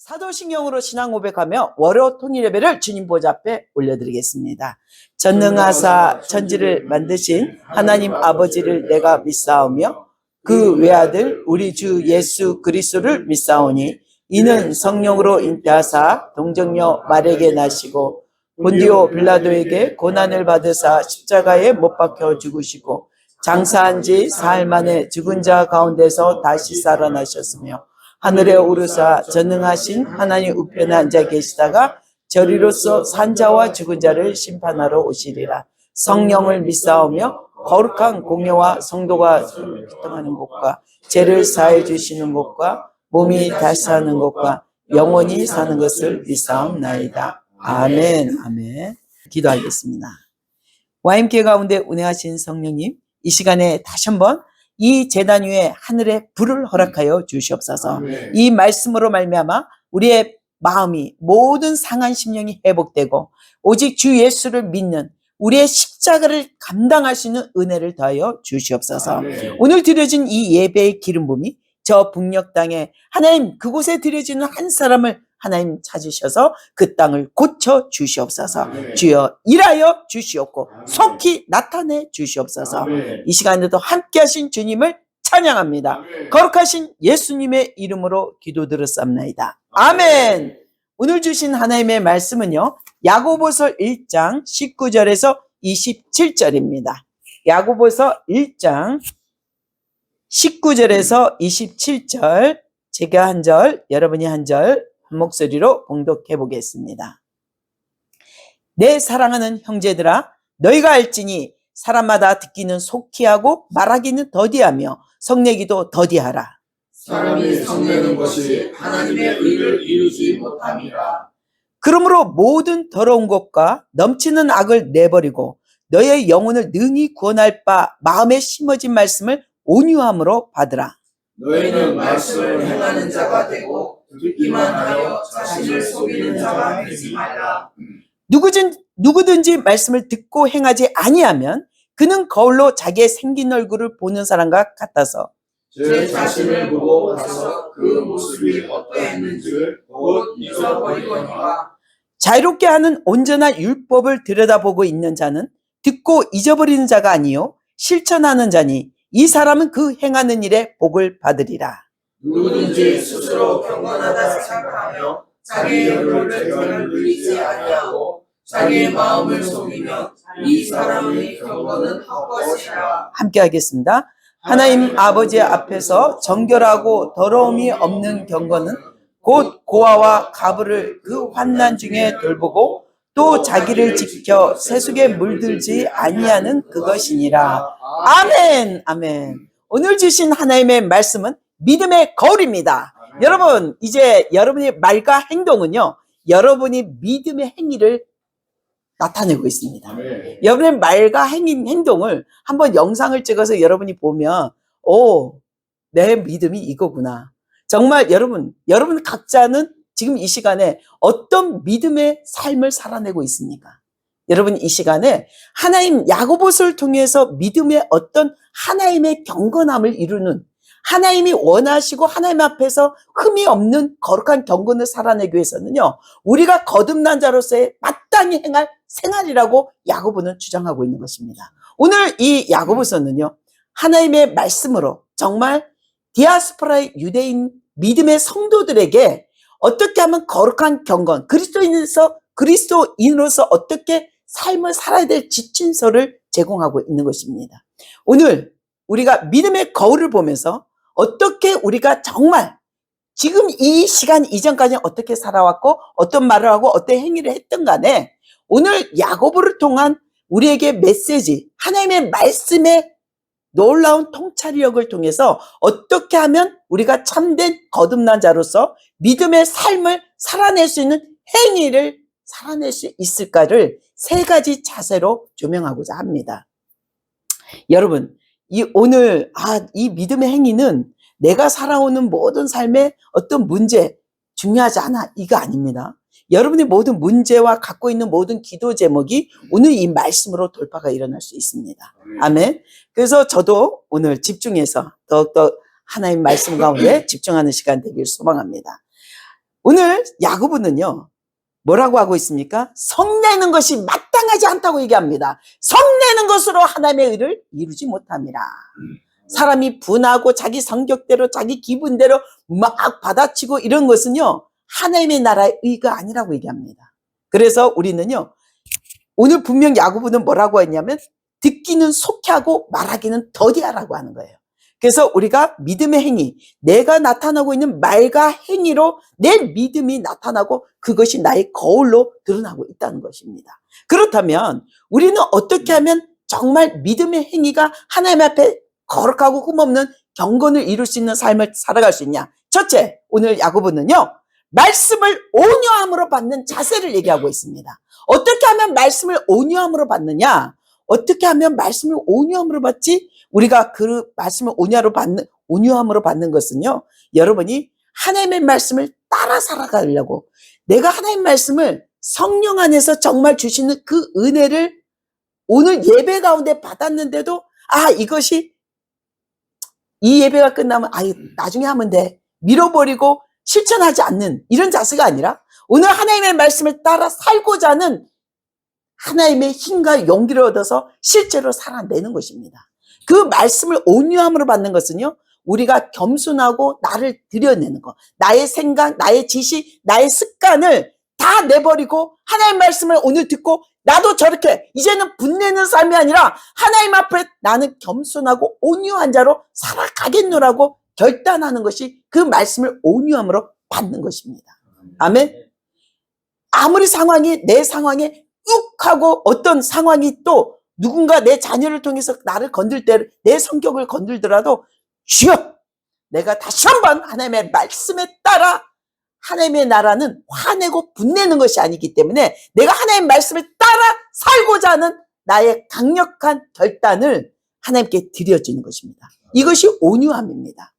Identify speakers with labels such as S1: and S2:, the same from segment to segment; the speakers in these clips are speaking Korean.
S1: 사도신경으로 신앙 고백하며 월요 통일 예배를 주님 보좌 앞에 올려드리겠습니다. 전능하사 천지를 만드신 하나님 아버지를 내가 믿사오며 그 외아들 우리 주 예수 그리스도를 믿사오니 이는 성령으로 잉태하사 동정녀 말에게 나시고 본디오 빌라도에게 고난을 받으사 십자가에 못 박혀 죽으시고 장사한 지 사흘 만에 죽은 자 가운데서 다시 살아나셨으며 하늘에 오르사 전능하신 하나님 우편에 앉아 계시다가 저리로서 산자와 죽은 자를 심판하러 오시리라. 성령을 믿사오며 거룩한 공예와 성도가 기통하는 곳과 죄를 사해 주시는 곳과 몸이 다시 사는 곳과 영원히 사는 것을 믿사옵나이다. 아멘, 아멘. 기도하겠습니다. 와임께 가운데 운행하신 성령님, 이 시간에 다시 한번 이 재단 위에 하늘의 불을 허락하여 주시옵소서. 이 말씀으로 말미암아 우리의 마음이 모든 상한 심령이 회복되고 오직 주 예수를 믿는 우리의 십자가를 감당할 수 있는 은혜를 더하여 주시옵소서. 오늘 드려진 이 예배의 기름 부음이 저 북녘 땅에 하나님 그곳에 드려지는 한 사람을 하나님 찾으셔서 그 땅을 고쳐 주시옵소서. 주여 일하여 주시옵고 속히 나타내 주시옵소서. 이 시간에도 함께 하신 주님을 찬양합니다. 거룩하신 예수님의 이름으로 기도 들었습나이다. 아멘. 오늘 주신 하나님의 말씀은요. 야고보서 1장 19절에서 27절입니다. 야고보서 1장 19절에서 27절 제가 한 절, 여러분이 한 절, 한 목소리로 봉독해 보겠습니다. 내 사랑하는 형제들아 너희가 알지니 사람마다 듣기는 속히 하고 말하기는 더디하며 성내기도 더디하라.
S2: 사람이 성내는 것이 하나님의 의를 이루지 못함이라.
S1: 그러므로 모든 더러운 것과 넘치는 악을 내버리고 너의 영혼을 능히 구원할 바 마음에 심어진 말씀을 온유함으로 받으라.
S2: 너희는 말씀을 행하는 자가 되고 듣기만 하여 자신을 속이는 자가 되지 말라.
S1: 누구든, 누구든지 말씀을 듣고 행하지 아니하면 그는 거울로 자기의 생긴 얼굴을 보는 사람과 같아서
S2: 제 자신을 보고 가서 그 모습이 어떠했는지를 곧 잊어버리거니와
S1: 자유롭게 하는 온전한 율법을 들여다보고 있는 자는 듣고 잊어버리는 자가 아니요 실천하는 자니 이 사람은 그 행하는 일에 복을 받으리라.
S2: 누구든지 스스로 경건하다 생각하며 자기의 얼굴을 죄를 누리지 아니하고 자기의 마음을 속이면 이 사람의 경건은 헛것이라.
S1: 함께 하겠습니다. 하나님 아버지 앞에서 정결하고 더러움이 없는 경건은 곧 고아와 가부를 그 환난 중에 돌보고 또 자기를 지켜 세속에 물들지 아니하는 그것이니라. 아멘, 아멘. 오늘 주신 하나님의 말씀은 믿음의 거울입니다. 여러분, 이제 여러분의 말과 행동은요, 여러분이 믿음의 행위를 나타내고 있습니다. 여러분의 말과 행위, 행동을 한번 영상을 찍어서 여러분이 보면, 오, 내 믿음이 이거구나. 정말 여러분, 여러분 각자는 지금 이 시간에 어떤 믿음의 삶을 살아내고 있습니까? 여러분 이 시간에 하나님 야고보서를 통해서 믿음의 어떤 하나님의 경건함을 이루는 하나님이 원하시고 하나님 앞에서 흠이 없는 거룩한 경건을 살아내기 위해서는요. 우리가 거듭난 자로서의 마땅히 행할 생활이라고 야고보는 주장하고 있는 것입니다. 오늘 이 야고보서는요. 하나님의 말씀으로 정말 디아스포라의 유대인 믿음의 성도들에게 어떻게 하면 거룩한 경건, 그리스도인에서 그리스도인으로서 어떻게 삶을 살아야 될 지침서를 제공하고 있는 것입니다. 오늘 우리가 믿음의 거울을 보면서 어떻게 우리가 정말 지금 이 시간 이전까지 어떻게 살아왔고 어떤 말을 하고 어떤 행위를 했던 간에 오늘 야고보를 통한 우리에게 메시지 하나님의 말씀의 놀라운 통찰력을 통해서 어떻게 하면 우리가 참된 거듭난 자로서 믿음의 삶을 살아낼 수 있는 행위를 살아낼 수 있을까를 세 가지 자세로 조명하고자 합니다. 여러분, 이 오늘 아, 이 믿음의 행위는 내가 살아오는 모든 삶의 어떤 문제 중요하지 않아 이거 아닙니다. 여러분의 모든 문제와 갖고 있는 모든 기도 제목이 오늘 이 말씀으로 돌파가 일어날 수 있습니다. 아멘. 그래서 저도 오늘 집중해서 더욱더 하나님 말씀 가운데 집중하는 시간 되길 소망합니다. 오늘 야고보는요. 뭐라고 하고 있습니까? 성내는 것이 마땅하지 않다고 얘기합니다. 성내는 것으로 하나님의 의를 이루지 못합니다. 사람이 분하고 자기 성격대로 자기 기분대로 막 받아치고 이런 것은요. 하나님의 나라의 의가 아니라고 얘기합니다. 그래서 우리는요. 오늘 분명 야고보는 뭐라고 했냐면 듣기는 속하고 말하기는 더디하라고 하는 거예요. 그래서 우리가 믿음의 행위, 내가 나타나고 있는 말과 행위로 내 믿음이 나타나고 그것이 나의 거울로 드러나고 있다는 것입니다. 그렇다면 우리는 어떻게 하면 정말 믿음의 행위가 하나님 앞에 거룩하고 흠없는 경건을 이룰 수 있는 삶을 살아갈 수 있냐? 첫째, 오늘 야고보는요. 말씀을 온유함으로 받는 자세를 얘기하고 있습니다. 어떻게 하면 말씀을 온유함으로 받느냐? 어떻게 하면 말씀을 온유함으로 받지? 우리가 그 말씀을 온유함으로 받는, 온유함으로 받는 것은요, 여러분이 하나님의 말씀을 따라 살아가려고, 내가 하나님 말씀을 성령 안에서 정말 주시는 그 은혜를 오늘 예배 가운데 받았는데도, 아, 이것이, 이 예배가 끝나면, 아, 나중에 하면 돼. 밀어버리고 실천하지 않는 이런 자세가 아니라, 오늘 하나님의 말씀을 따라 살고자 하는 하나님의 힘과 용기를 얻어서 실제로 살아내는 것입니다. 그 말씀을 온유함으로 받는 것은요, 우리가 겸손하고 나를 들여내는 것, 나의 생각, 나의 지식, 나의 습관을 다 내버리고 하나님 말씀을 오늘 듣고 나도 저렇게 이제는 분내는 삶이 아니라 하나님 앞에 나는 겸손하고 온유한 자로 살아가겠노라고 결단하는 것이 그 말씀을 온유함으로 받는 것입니다. 아멘. 아무리 상황이 내 상황에 욱 하고 어떤 상황이 또 누군가 내 자녀를 통해서 나를 건들 때, 내 성격을 건들더라도 주여! 내가 다시 한번 하나님의 말씀에 따라 하나님의 나라는 화내고 분내는 것이 아니기 때문에 내가 하나님의 말씀을 따라 살고자 하는 나의 강력한 결단을 하나님께 드려지는 것입니다. 이것이 온유함입니다.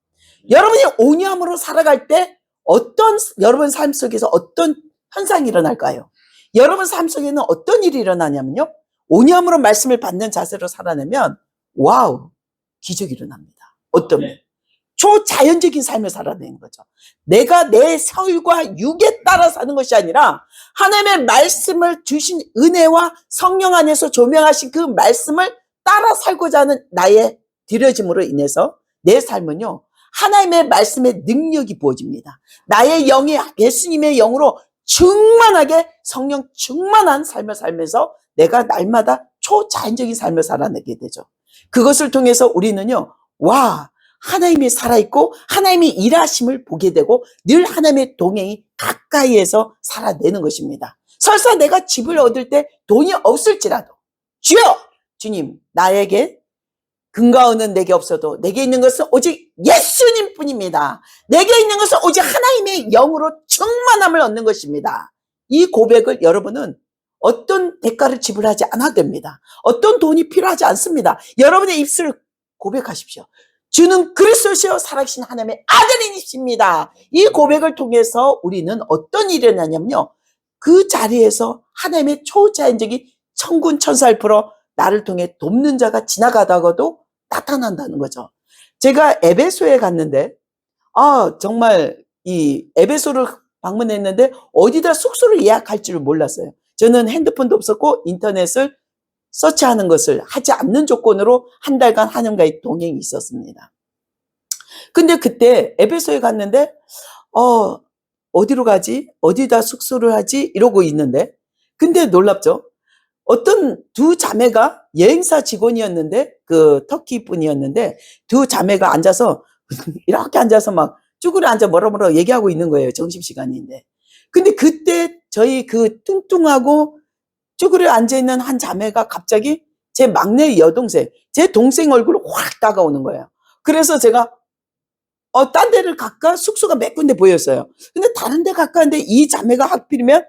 S1: 여러분이 온유함으로 살아갈 때 어떤 여러분 삶 속에서 어떤 현상이 일어날까요? 여러분 삶 속에는 어떤 일이 일어나냐면요. 온유함으로 말씀을 받는 자세로 살아내면 와우 기적이 일어납니다. 어떤
S2: 네.
S1: 초자연적인 삶을 살아내는 거죠. 내가 내 서울과 육에 따라 사는 것이 아니라 하나님의 말씀을 주신 은혜와 성령 안에서 조명하신 그 말씀을 따라 살고자 하는 나의 들여짐으로 인해서 내 삶은요. 하나님의 말씀의 능력이 부어집니다. 나의 영이 예수님의 영으로 충만하게 성령 충만한 삶을 살면서 내가 날마다 초자연적인 삶을 살아내게 되죠. 그것을 통해서 우리는요, 와, 하나님이 살아있고 하나님이 일하심을 보게 되고 늘 하나님의 동행이 가까이에서 살아내는 것입니다. 설사 내가 집을 얻을 때 돈이 없을지라도 주여! 주님, 나에게 근가운은 내게 없어도 내게 있는 것은 오직 예수님 뿐입니다. 내게 있는 것은 오직 하나님의 영으로 충만함을 얻는 것입니다. 이 고백을 여러분은 어떤 대가를 지불하지 않아도 됩니다. 어떤 돈이 필요하지 않습니다. 여러분의 입술을 고백하십시오. 주는 그리스도시요 살아계신 하나님의 아들이십니다. 이 고백을 통해서 우리는 어떤 일이 일어나냐면요. 그 자리에서 하나님의 초자연적인 천군 천사를 풀어 나를 통해 돕는 자가 지나가다가도 나타난다는 거죠. 제가 에베소에 갔는데, 아, 정말 이 에베소를 방문했는데 어디다 숙소를 예약할 줄을 몰랐어요. 저는 핸드폰도 없었고 인터넷을 서치하는 것을 하지 않는 조건으로 한 달간 하나님과의 동행이 있었습니다. 근데 그때 에베소에 갔는데, 어, 어디로 가지? 어디다 숙소를 하지? 이러고 있는데, 근데 놀랍죠? 어떤 두 자매가 여행사 직원이었는데, 그 터키 분이었는데, 두 자매가 앉아서, 이렇게 앉아서 막 쭈그려 앉아 뭐라 뭐라 얘기하고 있는 거예요. 점심시간인데. 근데 그때 저희 그 뚱뚱하고 쭈그려 앉아있는 한 자매가 갑자기 제 막내 여동생, 제 동생 얼굴을 확 다가오는 거예요. 그래서 제가, 어, 딴 데를 갈까? 숙소가 몇 군데 보였어요. 근데 다른 데 갈까? 하는데 이 자매가 하필이면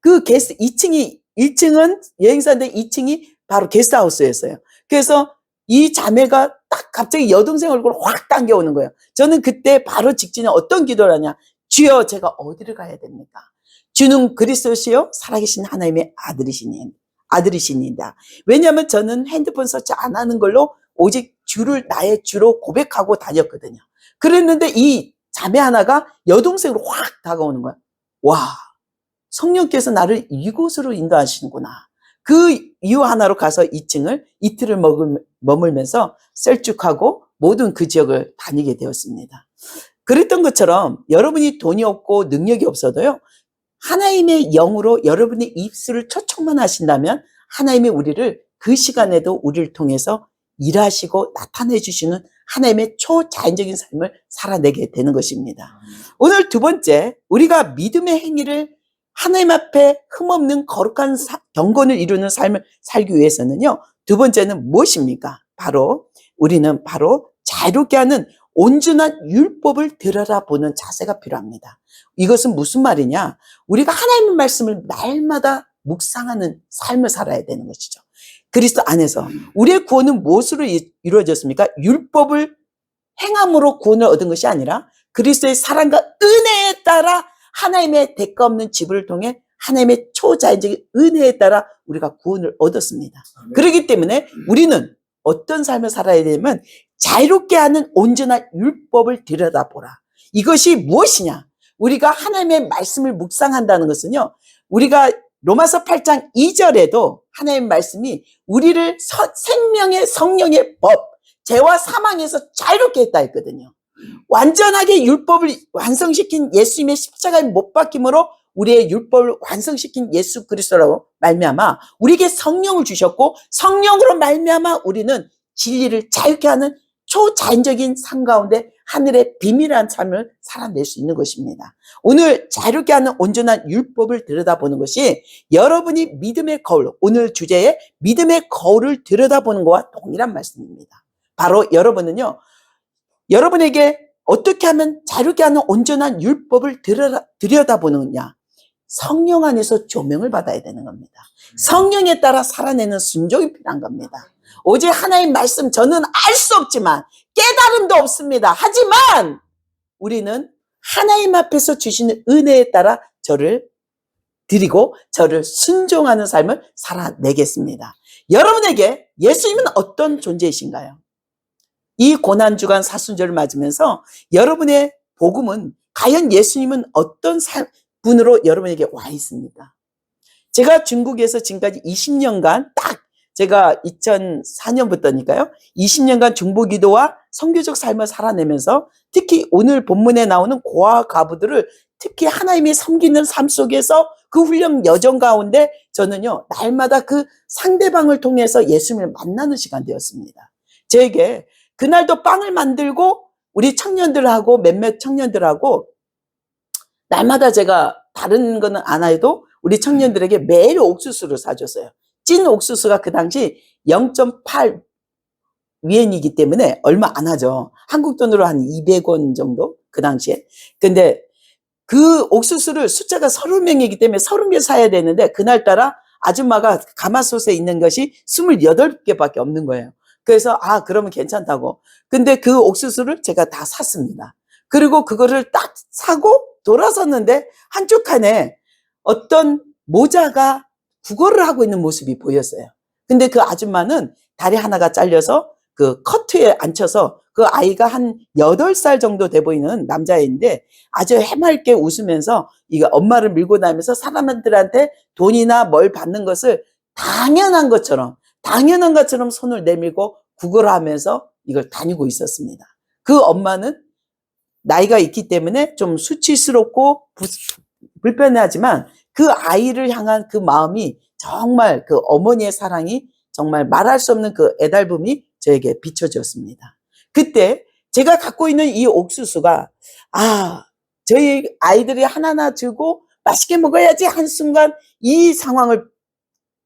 S1: 그 게스트, 2층이, 1층은 여행사인데 2층이 바로 게스트하우스였어요. 그래서 이 자매가 딱 갑자기 여동생 얼굴을 확 당겨오는 거예요. 저는 그때 바로 직전에 어떤 기도를 하냐. 주여, 제가 어디를 가야 됩니까? 주는 그리스도시요 살아계신 하나님의 아들이시니 아들이시니다. 왜냐하면 저는 핸드폰 서치 안 하는 걸로 오직 주를 나의 주로 고백하고 다녔거든요. 그랬는데 이 자매 하나가 여동생으로 확 다가오는 거야. 와, 성령께서 나를 이곳으로 인도하시는구나. 그 이유 하나로 가서 2층을 이틀을 머금- 머물면서 셀쭉하고 모든 그 지역을 다니게 되었습니다. 그랬던 것처럼 여러분이 돈이 없고 능력이 없어도요, 하나님의 영으로 여러분의 입술을 초청만 하신다면 하나님이 우리를 그 시간에도 우리를 통해서 일하시고 나타내 주시는 하나님의 초자연적인 삶을 살아내게 되는 것입니다. 오늘 두 번째, 우리가 믿음의 행위를 하나님 앞에 흠없는 거룩한 사- 경건을 이루는 삶을 살기 위해서는요, 두 번째는 무엇입니까? 바로, 우리는 바로 자유롭게 하는 온전한 율법을 들여다보는 자세가 필요합니다. 이것은 무슨 말이냐? 우리가 하나님의 말씀을 날마다 묵상하는 삶을 살아야 되는 것이죠. 그리스도 안에서 우리의 구원은 무엇으로 이- 이루어졌습니까? 율법을 행함으로 구원을 얻은 것이 아니라 그리스도의 사랑과 은혜에 따라 하나님의 대가 없는 지불을 통해 하나님의 초자연적인 은혜에 따라 우리가 구원을 얻었습니다. 그렇기 때문에 우리는 어떤 삶을 살아야 되냐면 자유롭게 하는 온전한 율법을 들여다보라. 이것이 무엇이냐? 우리가 하나님의 말씀을 묵상한다는 것은요. 우리가 로마서 8장 2절에도 하나님의 말씀이 우리를 서- 생명의 성령의 법, 죄와 사망에서 자유롭게 했다 했거든요. 완전하게 율법을 완성시킨 예수님의 십자가에 못 박힘으로 우리의 율법을 완성시킨 예수 그리스도라고 말미암아 우리에게 성령을 주셨고 성령으로 말미암아 우리는 진리를 자유케 하는 초자연적인 삶 가운데 하늘의 비밀한 삶을 살아낼 수 있는 것입니다. 오늘 자유롭게 하는 온전한 율법을 들여다보는 것이 여러분이 믿음의 거울, 오늘 주제에 믿음의 거울을 들여다보는 것과 동일한 말씀입니다. 바로 여러분은요, 여러분에게 어떻게 하면 자유롭게 하는 온전한 율법을 들여다, 들여다보느냐. 성령 안에서 조명을 받아야 되는 겁니다. 성령에 따라 살아내는 순종이 필요한 겁니다. 오직 하나님 말씀 저는 알 수 없지만 깨달음도 없습니다. 하지만 우리는 하나님 앞에서 주시는 은혜에 따라 저를 드리고 저를 순종하는 삶을 살아내겠습니다. 여러분에게 예수님은 어떤 존재이신가요? 이 고난주간 사순절을 맞으면서 여러분의 복음은 과연 예수님은 어떤 사- 분으로 여러분에게 와 있습니까? 제가 중국에서 지금까지 20년간 딱 제가 2004년부터니까요. 20년간 중보기도와 성교적 삶을 살아내면서 특히 오늘 본문에 나오는 고아 가부들을 특히 하나님이 섬기는 삶 속에서 그 훈련 여정 가운데 저는요, 날마다 그 상대방을 통해서 예수님을 만나는 시간 되었습니다. 저에게 그날도 빵을 만들고 우리 청년들하고 몇몇 청년들하고 날마다 제가 다른 거는 안 해도 우리 청년들에게 매일 옥수수를 사줬어요. 찐 옥수수가 그 당시 0.8 위엔이기 때문에 얼마 안 하죠. 한국 돈으로 한 200원 정도 그 당시에. 근데 그 옥수수를 숫자가 30명이기 때문에 30개 사야 되는데 그날따라 아줌마가 가마솥에 있는 것이 28개밖에 없는 거예요. 그래서 아 그러면 괜찮다고. 근데 그 옥수수를 제가 다 샀습니다. 그리고 그거를 딱 사고 돌아섰는데 한쪽 칸에 어떤 모자가 국어를 하고 있는 모습이 보였어요. 근데 그 아줌마는 다리 하나가 잘려서 그 커트에 앉혀서 그 아이가 한 8살 정도 돼 보이는 남자인데 아주 해맑게 웃으면서 이거 엄마를 밀고 다니면서 사람들한테 돈이나 뭘 받는 것을 당연한 것처럼 당연한 것처럼 손을 내밀고 구걸을 하면서 이걸 다니고 있었습니다. 그 엄마는 나이가 있기 때문에 좀 수치스럽고 부- 불편하지만 그 아이를 향한 그 마음이 정말 그 어머니의 사랑이 정말 말할 수 없는 그 애달픔이 저에게 비춰졌습니다. 그때 제가 갖고 있는 이 옥수수가 아 저희 아이들이 하나하나 주고 맛있게 먹어야지 한순간 이 상황을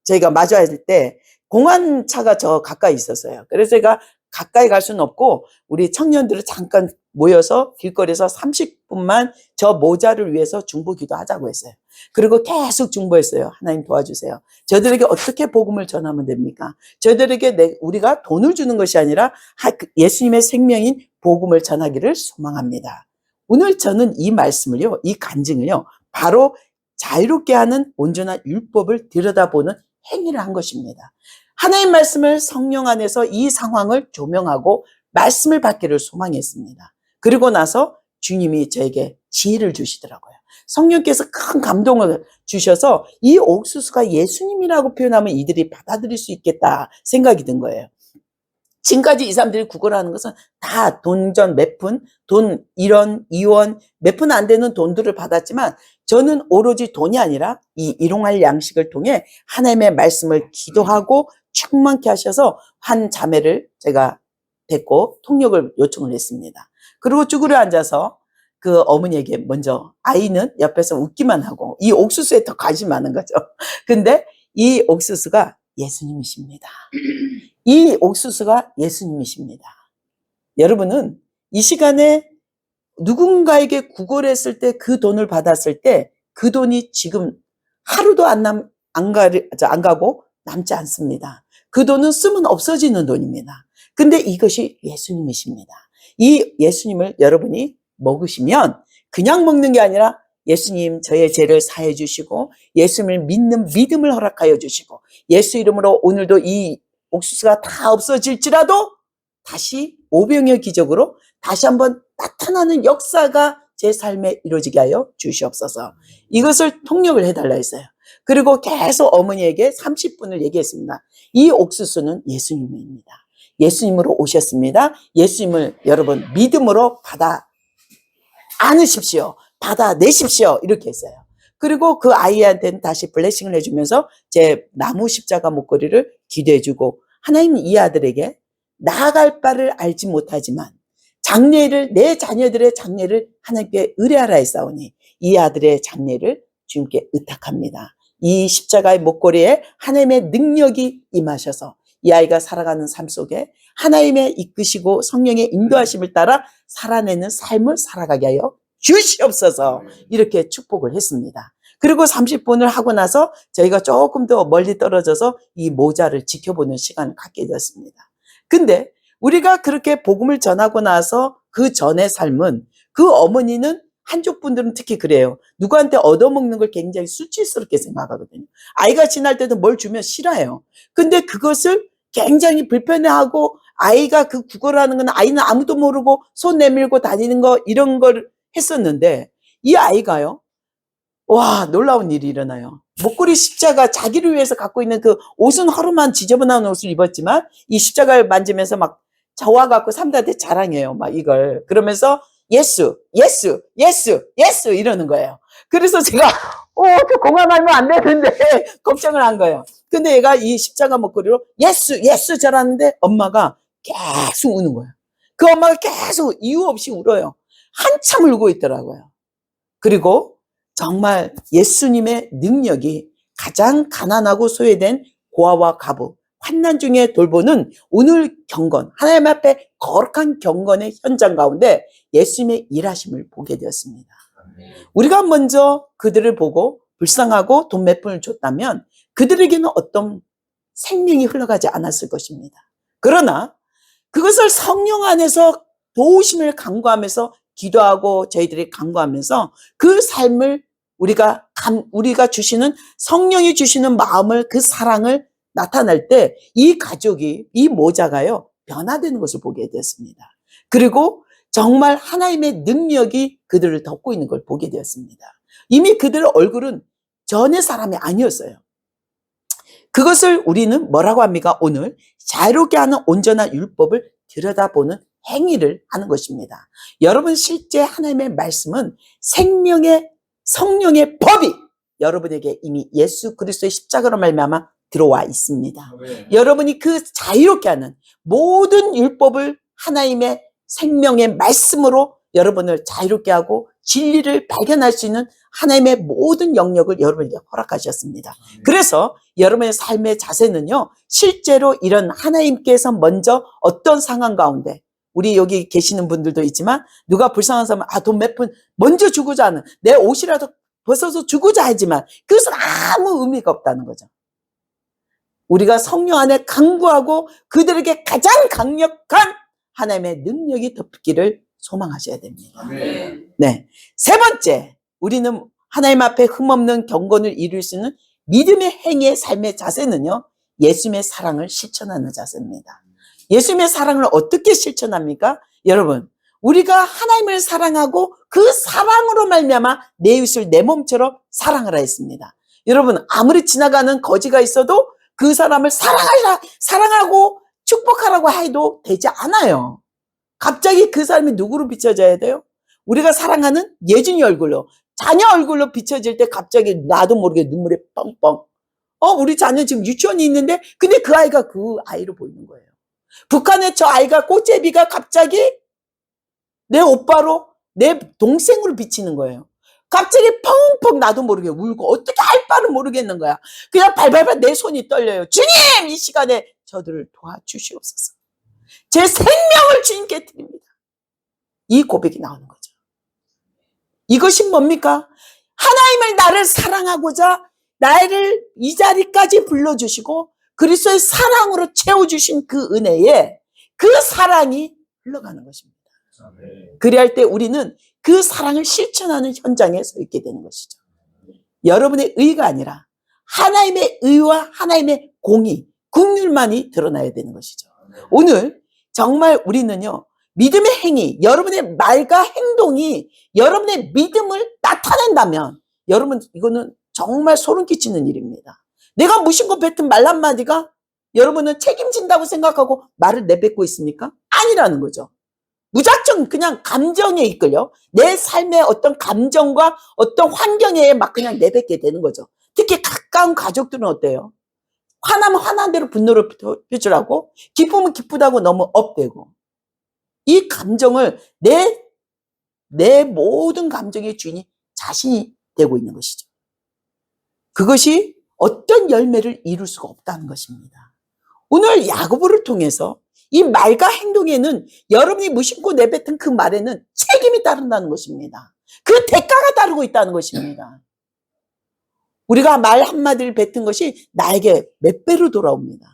S1: 저희가 마주해야 할때 공안차가 저 가까이 있었어요. 그래서 제가 가까이 갈 수는 없고 우리 청년들을 잠깐 모여서 길거리에서 30 분만 저 모자를 위해서 중보 기도 하자고 했어요. 그리고 계속 중보했어요. 하나님 도와주세요. 저들에게 어떻게 복음을 전하면 됩니까? 저들에게 내, 우리가 돈을 주는 것이 아니라 하- 그 예수님의 생명인 복음을 전하기를 소망합니다. 오늘 저는 이 말씀을요, 이 간증을요, 바로 자유롭게 하는 온전한 율법을 들여다보는 행위를 한 것입니다. 하나님 말씀을 성령 안에서 이 상황을 조명하고 말씀을 받기를 소망했습니다. 그리고 나서 주님이 저에게 지혜를 주시더라고요. 성령께서 큰 감동을 주셔서 이 옥수수가 예수님이라고 표현하면 이들이 받아들일 수 있겠다 생각이 든 거예요. 지금까지 이 사람들이 구걸하는 것은 다 돈전 몇 푼, 돈 1원, 2원, 몇 푼 안 되는 돈들을 받았지만 저는 오로지 돈이 아니라 이 일용할 양식을 통해 하나님의 말씀을 기도하고 충만케 하셔서 한 자매를 제가 뵙고 통역을 요청을 했습니다. 그리고 쭈그려 앉아서 그 어머니에게 먼저 아이는 옆에서 웃기만 하고 이 옥수수에 더 관심 많은 거죠. 근데 이 옥수수가 예수님이십니다. 이 옥수수가 예수님이십니다. 여러분은 이 시간에 누군가에게 구걸했을 때 그 돈을 받았을 때 그 돈이 지금 하루도 안 남, 안 가, 안 가고 남지 않습니다. 그 돈은 쓰면 없어지는 돈입니다. 근데 이것이 예수님이십니다. 이 예수님을 여러분이 먹으시면 그냥 먹는 게 아니라 예수님 저의 죄를 사해 주시고 예수님을 믿는 믿음을 허락하여 주시고 예수 이름으로 오늘도 이 옥수수가 다 없어질지라도 다시 오병의 기적으로 다시 한번 나타나는 역사가 제 삶에 이루어지게 하여 주시옵소서. 이것을 통역을 해달라 했어요. 그리고 계속 어머니에게 30분을 얘기했습니다. 이 옥수수는 예수님입니다. 예수님으로 오셨습니다. 예수님을 여러분 믿음으로 받아 안으십시오. 받아내십시오. 이렇게 했어요. 그리고 그 아이한테는 다시 블레싱을 해주면서 제 나무 십자가 목걸이를 기도해주고 하나님 이 아들에게 나아갈 바를 알지 못하지만 장례를 내 자녀들의 장례를 하나님께 의뢰하라 했사오니 이 아들의 장례를 주님께 의탁합니다. 이 십자가의 목걸이에 하나님의 능력이 임하셔서 이 아이가 살아가는 삶 속에 하나님의 이끄시고 성령의 인도하심을 따라 살아내는 삶을 살아가게 하여 주시옵소서 이렇게 축복을 했습니다. 그리고 30분을 하고 나서 저희가 조금 더 멀리 떨어져서 이 모자를 지켜보는 시간을 갖게 되었습니다. 근데 우리가 그렇게 복음을 전하고 나서 그 전의 삶은 그 어머니는 한쪽 분들은 특히 그래요. 누구한테 얻어먹는 걸 굉장히 수치스럽게 생각하거든요. 아이가 지날 때도 뭘 주면 싫어해요. 근데 그것을 굉장히 불편해하고 아이가 그 구걸하는 건 아이는 아무도 모르고 손 내밀고 다니는 거 이런 걸 했었는데 이 아이가요. 와 놀라운 일이 일어나요. 목걸이 십자가 자기를 위해서 갖고 있는 그 옷은 하루만 지저분한 옷을 입었지만 이 십자가를 만지면서 막 저와 갖고 삼다한테 자랑해요. 막 이걸 그러면서 예수, 예수, 예수, 예수 이러는 거예요. 그래서 제가 어, 저 공감하면 안 되는데 걱정을 한 거예요. 근데 얘가 이 십자가 목걸이로 예수, 예수 저라는데 엄마가 계속 우는 거예요. 그 엄마가 계속 이유 없이 울어요. 한참 울고 있더라고요. 그리고 정말 예수님의 능력이 가장 가난하고 소외된 고아와 가부, 환난 중에 돌보는 오늘 경건, 하나님 앞에 거룩한 경건의 현장 가운데 예수님의 일하심을 보게 되었습니다. 우리가 먼저 그들을 보고 불쌍하고 돈 몇 푼을 줬다면 그들에게는 어떤 생명이 흘러가지 않았을 것입니다. 그러나 그것을 성령 안에서 도우심을 강구하면서 기도하고 저희들이 강구하면서 그 삶을 우리가 감, 우리가 주시는 성령이 주시는 마음을 그 사랑을 나타날 때이 가족이 이 모자가요 변화되는 것을 보게 되었습니다. 그리고 정말 하나님의 능력이 그들을 덮고 있는 걸 보게 되었습니다. 이미 그들의 얼굴은 전의 사람이 아니었어요. 그것을 우리는 뭐라고 합니까? 오늘 자유롭게 하는 온전한 율법을 들여다보는 행위를 하는 것입니다. 여러분 실제 하나님의 말씀은 생명의 성령의 법이 여러분에게 이미 예수 그리스도의 십자가로 말미암아 들어와 있습니다. 여러분이 그 자유롭게 하는 모든 율법을 하나님의 생명의 말씀으로 여러분을 자유롭게 하고 진리를 발견할 수 있는 하나님의 모든 영역을 여러분에게 허락하셨습니다. 그래서 여러분의 삶의 자세는요, 실제로 이런 하나님께서 먼저 어떤 상황 가운데 우리 여기 계시는 분들도 있지만 누가 불쌍한 사람 아돈 몇 푼 먼저 주고자 하는 내 옷이라도 벗어서 주고자 하지만 그것은 아무 의미가 없다는 거죠. 우리가 성령 안에 강구하고 그들에게 가장 강력한 하나님의 능력이 덮기를 소망하셔야 됩니다. 네. 세 번째, 우리는 하나님 앞에 흠없는 경건을 이룰 수 있는 믿음의 행위의 삶의 자세는요, 예수님의 사랑을 실천하는 자세입니다. 예수님의 사랑을 어떻게 실천합니까? 여러분, 우리가 하나님을 사랑하고 그 사랑으로 말미암아 내 이웃을 내 몸처럼 사랑하라 했습니다. 여러분 아무리 지나가는 거지가 있어도 그 사람을 사랑하라 사랑하고 축복하라고 해도 되지 않아요. 갑자기 그 사람이 누구로 비춰져야 돼요? 우리가 사랑하는 예준이 얼굴로 자녀 얼굴로 비춰질 때 갑자기 나도 모르게 눈물이 뻥뻥. 어 우리 자녀 지금 유치원이 있는데 근데 그 아이가 그 아이로 보이는 거예요. 북한의 저 아이가 꽃제비가 갑자기 내 오빠로 내 동생으로 비치는 거예요. 갑자기 펑펑 나도 모르게 울고 어떻게 할 바를 모르겠는 거야. 그냥 발발발 내 손이 떨려요. 주님 이 시간에 저들을 도와주시옵소서. 제 생명을 주님께 드립니다. 이 고백이 나오는 거죠. 이것이 뭡니까? 하나님을 나를 사랑하고자 나를 이 자리까지 불러주시고 그리스도의 사랑으로 채워주신 그 은혜에 그 사랑이 흘러가는 것입니다. 그리할 때 우리는 그 사랑을 실천하는 현장에 서 있게 되는 것이죠. 여러분의 의가 아니라 하나님의 의와 하나님의 공의, 국률만이 드러나야 되는 것이죠. 오늘 정말 우리는요, 믿음의 행위, 여러분의 말과 행동이 여러분의 믿음을 나타낸다면, 여러분, 이거는 정말 소름 끼치는 일입니다. 내가 무심코 뱉은 말 한마디가 여러분은 책임진다고 생각하고 말을 내뱉고 있습니까? 아니라는 거죠. 무작정 그냥 감정에 이끌려 내 삶의 어떤 감정과 어떤 환경에 막 그냥 내뱉게 되는 거죠. 특히 가까운 가족들은 어때요? 화나면 화난 대로 분노를 표- 표출하고 기쁘면 기쁘다고 너무 업되고 이 감정을 내, 내 모든 감정의 주인이 자신이 되고 있는 것이죠. 그것이 어떤 열매를 이룰 수가 없다는 것입니다. 오늘 야고보를 통해서 이 말과 행동에는 여러분이 무심코 내뱉은 그 말에는 책임이 따른다는 것입니다. 그 대가가 따르고 있다는 것입니다. 우리가 말 한마디를 뱉은 것이 나에게 몇 배로 돌아옵니다.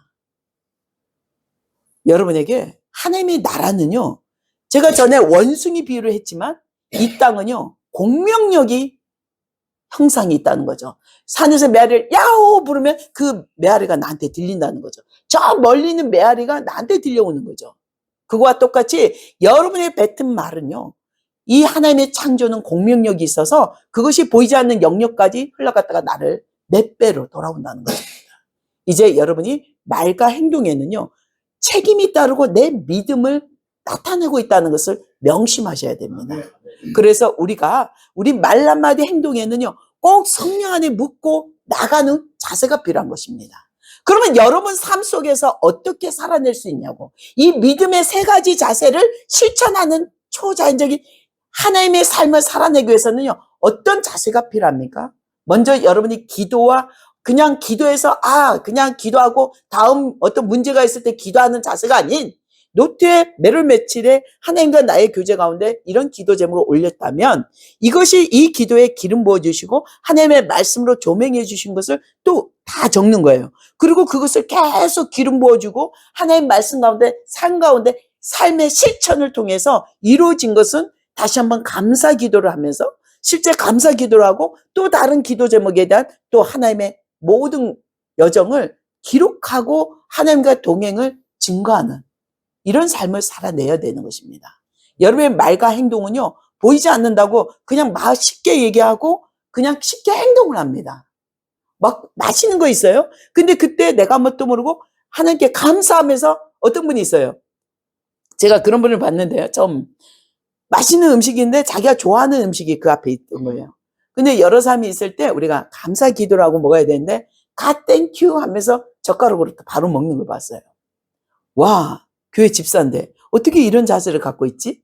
S1: 여러분에게 하나님의 나라는요, 제가 전에 원숭이 비유를 했지만 이 땅은요, 공명력이 형상이 있다는 거죠. 산에서 메아리를 야호 부르면 그 메아리가 나한테 들린다는 거죠. 저 멀리 있는 메아리가 나한테 들려오는 거죠. 그거와 똑같이 여러분의 뱉은 말은요. 이 하나님의 창조는 공명력이 있어서 그것이 보이지 않는 영역까지 흘러갔다가 나를 몇 배로 돌아온다는 것입니다. 이제 여러분이 말과 행동에는요. 책임이 따르고 내 믿음을 나타내고 있다는 것을 명심하셔야 됩니다. 그래서 우리가 우리 말 한마디 행동에는요, 꼭 성령 안에 묻고 나가는 자세가 필요한 것입니다. 그러면 여러분 삶 속에서 어떻게 살아낼 수 있냐고. 이 믿음의 세 가지 자세를 실천하는 초자연적인 하나님의 삶을 살아내기 위해서는요, 어떤 자세가 필요합니까? 먼저 여러분이 기도와 그냥 기도해서, 아, 그냥 기도하고 다음 어떤 문제가 있을 때 기도하는 자세가 아닌 노트에 매를 며칠에 하나님과 나의 교제 가운데 이런 기도 제목을 올렸다면 이것이 이 기도에 기름 부어 주시고 하나님의 말씀으로 조명해 주신 것을 또 다 적는 거예요. 그리고 그것을 계속 기름 부어 주고 하나님 말씀 가운데 삶 가운데 삶의 실천을 통해서 이루어진 것은 다시 한번 감사 기도를 하면서 실제 감사 기도를 하고 또 다른 기도 제목에 대한 또 하나님의 모든 여정을 기록하고 하나님과 동행을 증거하는 이런 삶을 살아내야 되는 것입니다. 여러분의 말과 행동은요, 보이지 않는다고 그냥 막 쉽게 얘기하고 그냥 쉽게 행동을 합니다. 막 맛있는 거 있어요? 근데 그때 내가 뭣도 모르고 하나님께 감사하면서 어떤 분이 있어요. 제가 그런 분을 봤는데요. 좀 맛있는 음식인데 자기가 좋아하는 음식이 그 앞에 있던 거예요. 근데 여러 사람이 있을 때 우리가 감사 기도를 하고 먹어야 되는데 가 땡큐 하면서 젓가락으로 바로 먹는 걸 봤어요. 와, 교회 집사인데 어떻게 이런 자세를 갖고 있지?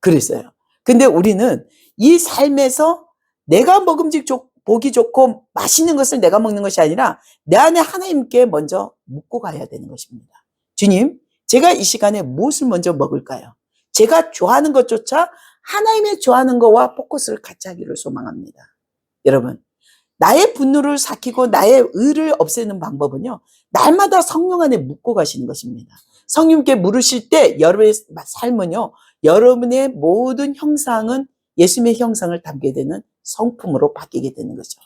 S1: 그랬어요. 근데 우리는 이 삶에서 내가 먹음직 좋, 보기 좋고 맛있는 것을 내가 먹는 것이 아니라 내 안에 하나님께 먼저 묻고 가야 되는 것입니다. 주님, 제가 이 시간에 무엇을 먼저 먹을까요? 제가 좋아하는 것조차 하나님의 좋아하는 것과 포커스를 같이 하기를 소망합니다. 여러분, 나의 분노를 삭히고 나의 의를 없애는 방법은요, 날마다 성령 안에 묻고 가시는 것입니다. 성령께 물으실 때 여러분의 삶은요, 여러분의 모든 형상은 예수님의 형상을 담게 되는 성품으로 바뀌게 되는 거죠.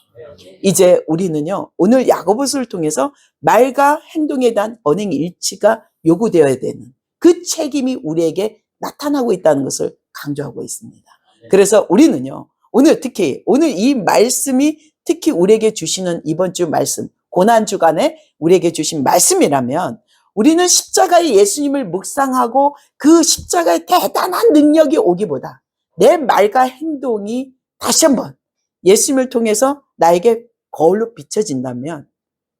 S1: 이제 우리는요, 오늘 야고보스를 통해서 말과 행동에 대한 언행 일치가 요구되어야 되는 그 책임이 우리에게 나타나고 있다는 것을 강조하고 있습니다. 그래서 우리는요, 오늘 특히, 오늘 이 말씀이 특히 우리에게 주시는 이번 주 말씀, 고난 주간에 우리에게 주신 말씀이라면 우리는 십자가의 예수님을 묵상하고 그 십자가의 대단한 능력이 오기보다 내 말과 행동이 다시 한번 예수님을 통해서 나에게 거울로 비춰진다면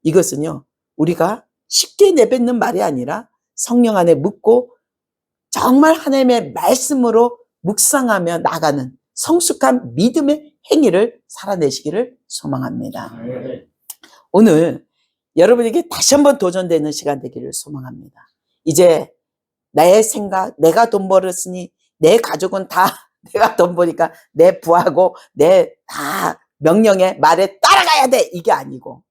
S1: 이것은요, 우리가 쉽게 내뱉는 말이 아니라 성령 안에 묻고 정말 하나님의 말씀으로 묵상하며 나가는 성숙한 믿음의 행위를 살아내시기를 소망합니다. 오늘 여러분에게 다시 한번 도전되는 시간 되기를 소망합니다. 이제 나의 생각, 내가 돈 벌었으니 내 가족은 다 내가 돈 버니까 내 부하고 내 다 명령에 말에 따라가야 돼 이게 아니고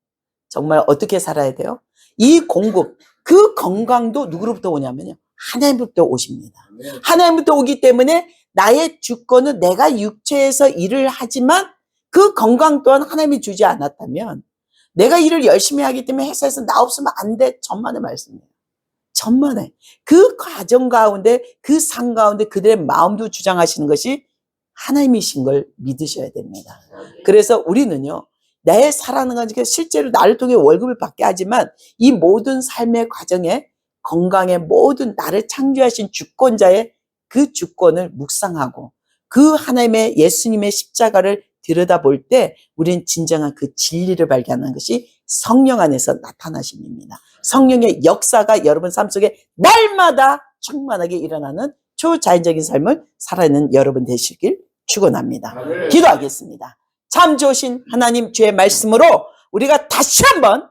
S1: 정말 어떻게 살아야 돼요? 이 공급, 그 건강도 누구로부터 오냐면요. 하나님부터 오십니다. 하나님부터 오기 때문에 나의 주권은 내가 육체에서 일을 하지만 그 건강 또한 하나님이 주지 않았다면 내가 일을 열심히 하기 때문에 회사에서 나 없으면 안 돼. 천만의 말씀이에요. 천만의. 그 과정 가운데, 그 상 가운데 그들의 마음도 주장하시는 것이 하나님이신 걸 믿으셔야 됩니다. 그래서 우리는요, 내 살아가는 건 실제로 나를 통해 월급을 받게 하지만 이 모든 삶의 과정에 건강의 모든 나를 창조하신 주권자의 그 주권을 묵상하고 그 하나님의 예수님의 십자가를 들여다볼 때 우리는 진정한 그 진리를 발견하는 것이 성령 안에서 나타나심입니다. 성령의 역사가 여러분 삶 속에 날마다 충만하게 일어나는 초자연적인 삶을 살아내는 여러분 되시길 축원합니다. 기도하겠습니다. 참 좋으신 하나님 주의 말씀으로 우리가 다시 한번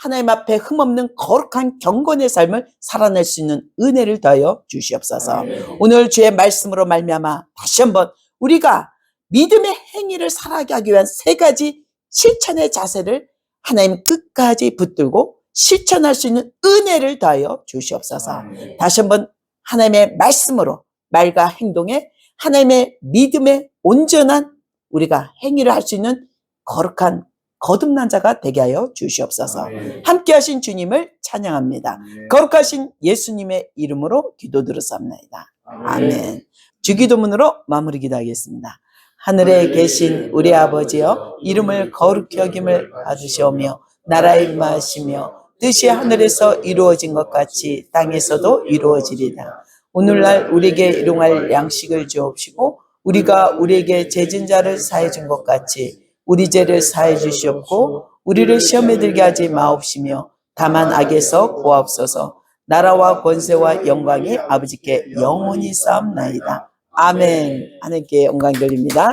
S1: 하나님 앞에 흠없는 거룩한 경건의 삶을 살아낼 수 있는 은혜를 더하여 주시옵소서. 오늘 주의 말씀으로 말미암아 다시 한번 우리가 믿음의 행위를 살아가게 하기 위한 세 가지 실천의 자세를 하나님 끝까지 붙들고 실천할 수 있는 은혜를 더하여 주시옵소서. 다시 한번 하나님의 말씀으로 말과 행동에 하나님의 믿음의 온전한 우리가 행위를 할 수 있는 거룩한 거듭난 자가 되게 하여 주시옵소서. 함께 하신 주님을 찬양합니다. 거룩하신 예수님의 이름으로 기도 들었습니다. 아멘. 주기도문으로 마무리 기도하겠습니다. 하늘에 계신 우리 아버지여 이름을 거룩히 여김을 받으시오며 나라 임하시며 뜻이 하늘에서 이루어진 것 같이 땅에서도 이루어지리라. 오늘날 우리에게 일용할 양식을 주옵시고 우리가 우리에게 죄진 자를 사해 준 것 같이 우리 죄를 사해 주시옵고 우리를 시험에 들게 하지 마옵시며 다만 악에서 구하옵소서 나라와 권세와 영광이 아버지께 영원히 쌓옵나이다. 아멘. 하나님께 영광 돌립니다.